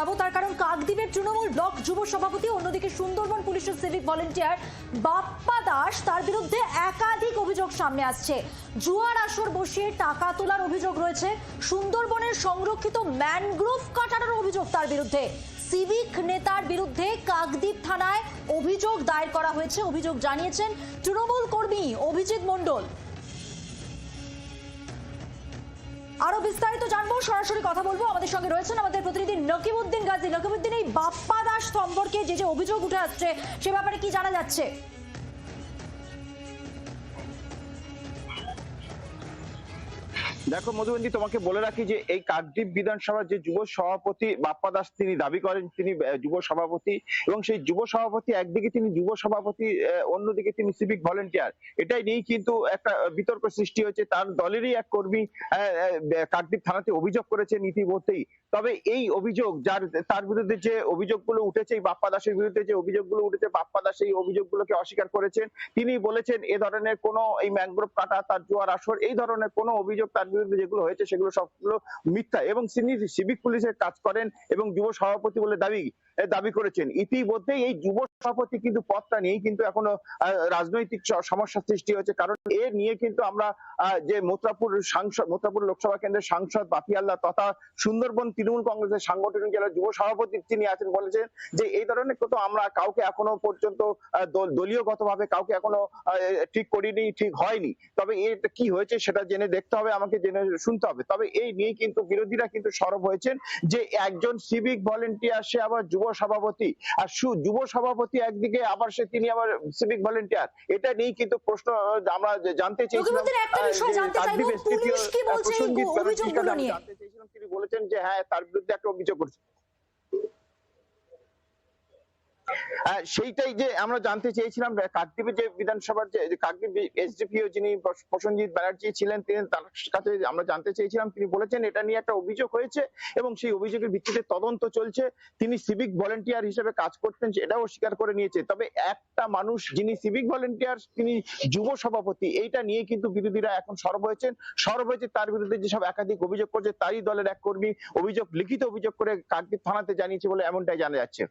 যাব তার কারণ কাকদ্বীপের তৃণমূল ব্লক যুব সভাপতি, অন্যদিকে সুন্দরবন পুলিশের সিভিক ভলেন্টিয়ার বাপ্পা দাস, তার বিরুদ্ধে একাধিক অভিযোগ সামনে আসছে। জুয়ার আসর বসিয়ে টাকা তোলার অভিযোগ রয়েছে। সুন্দরবনের সংরক্ষিত ম্যানগ্রোভ কাটানোর অভিযোগ তার বিরুদ্ধে। সিভিক নেতার বিরুদ্ধে কাকদ্বীপ থানায় অভিযোগ দায়ের করা হয়েছে। অভিযোগ জানিয়েছেন তৃণমূল কর্মী অভিজিৎ মণ্ডল। আরও বিস্তারিত জানব, সরাসরি কথা বলব। আমাদের সঙ্গে রয়েছেন আমাদের প্রতিনিধি নকিমুদ্দিন গাজী। নকিবুদ্দিন, এই বাপ্পা দাস সম্পর্কে যে যে অভিযোগ উঠে আসছে, সে ব্যাপারে কি জানা যাচ্ছে? দেখো মধুবন্তী তোমাকে বলে রাখি যে এই কাকদ্বীপ বিধানসভার যে যুব সভাপতি বাপ্পা দাস তিনি দাবি করেন, তিনি যুব সভাপতি এবং সেই যুব সভাপতি একদিকে তিনি যুব সভাপতি অন্যদিকে তিনি সিভিক ভলেন্টিয়ার এটাই নিয়েই কিন্তু একটা বিতর্ক সৃষ্টি হয়েছে। তার দলেরই এক কর্মী কাকদ্বীপ থানাতে অভিযোগ করেছেন ইতিমধ্যেই তবে এই অভিযোগ, যার, তার বিরুদ্ধে যে অভিযোগগুলো উঠেছে, এই বাপ্পা দাসের বিরুদ্ধে যে অভিযোগগুলো উঠেছে, বাপ্পা দাস এই অভিযোগগুলোকে অস্বীকার করেছেন। তিনি বলেছেন এ ধরনের কোনো এই ম্যানগ্রোভ কাটা, তার জোয়ার আসর, এই ধরনের কোনো অভিযোগ তার বিরুদ্ধে যেগুলো হয়েছে সেগুলো সবগুলো মিথ্যা এবং তিনি সিভিক পুলিশের কাজ করেন এবং যুব সভাপতি বলে দাবি দাবি করেছেন। ইতিমধ্যে এই যুব সভাপতি কিন্তু পদটা নিয়েই কিন্তু এখনও রাজনৈতিক সমস্যা সৃষ্টি হয়েছে। কারণ এ নিয়ে কিন্তু আমরা যে মোত্রাপুর সাংসদ মোত্রাপুর লোকসভা কেন্দ্রের সাংসদ বাপি আল্লাহ তথা সুন্দরবন তৃণমূল কংগ্রেসের সাংগঠনিক জেলার যুব সভাপতি তিনি আছেন বলেছেন যে এই ধরনের কিন্তু আমরা কাউকে এখনও পর্যন্ত আহ, দল- দলীয়গতভাবে কাউকে এখনও ঠিক করিনি ঠিক হয়নি। তবে এটা কি হয়েছে সেটা জেনে দেখতে হবে আমাকে জেনে শুনতে হবে। তবে এই নিয়ে কিন্তু বিরোধীরা কিন্তু সরব হয়েছেন যে একজন সিভিক ভলেন্টিয়ার সে আবার যুব সভাপতি আর সু- যুব সভাপতি একদিকে আবার সে তিনি আবার সিভিক ভলেন্টিয়ার এটা নিয়ে কিন্তু প্রশ্ন আমরা জানতে চেয়েছিলাম তিনি বলেছেন যে হ্যাঁ তার বিরুদ্ধে একটা অভিযোগ করছে। সেইটাই যে আমরা জানতে চেয়েছিলাম যে কাকদ্বীপের যে বিধানসভার যে কাকদ্বীপ এসডিপিও যিনি প্রস- প্রসেনজিৎ ব্যানার্জি ছিলেন, তিনি তার কাছে আমরা জানতে চেয়েছিলাম। তিনি বলেছেন, এটা নিয়ে একটা অভিযোগ হয়েছে এবং সেই অভিযোগের ভিত্তিতে তদন্ত চলছে। তিনি সিভিক ভলেন্টিয়ার হিসেবে কাজ করতেন, সেটাও স্বীকার করে নিয়েছে। তবে একটা মানুষ যিনি সিভিক ভলেন্টিয়ার তিনি যুব সভাপতি, এইটা নিয়ে কিন্তু বিরোধীরা এখন সরব হয়েছেন। সরব হয়েছে তার বিরুদ্ধে যেসব একাধিক অভিযোগ করছে, তারই দলের এক কর্মী অভিযোগ, লিখিত অভিযোগ করে কাকদ্বীপ থানাতে জানিয়েছে বলে এমনটাই জানা যাচ্ছে।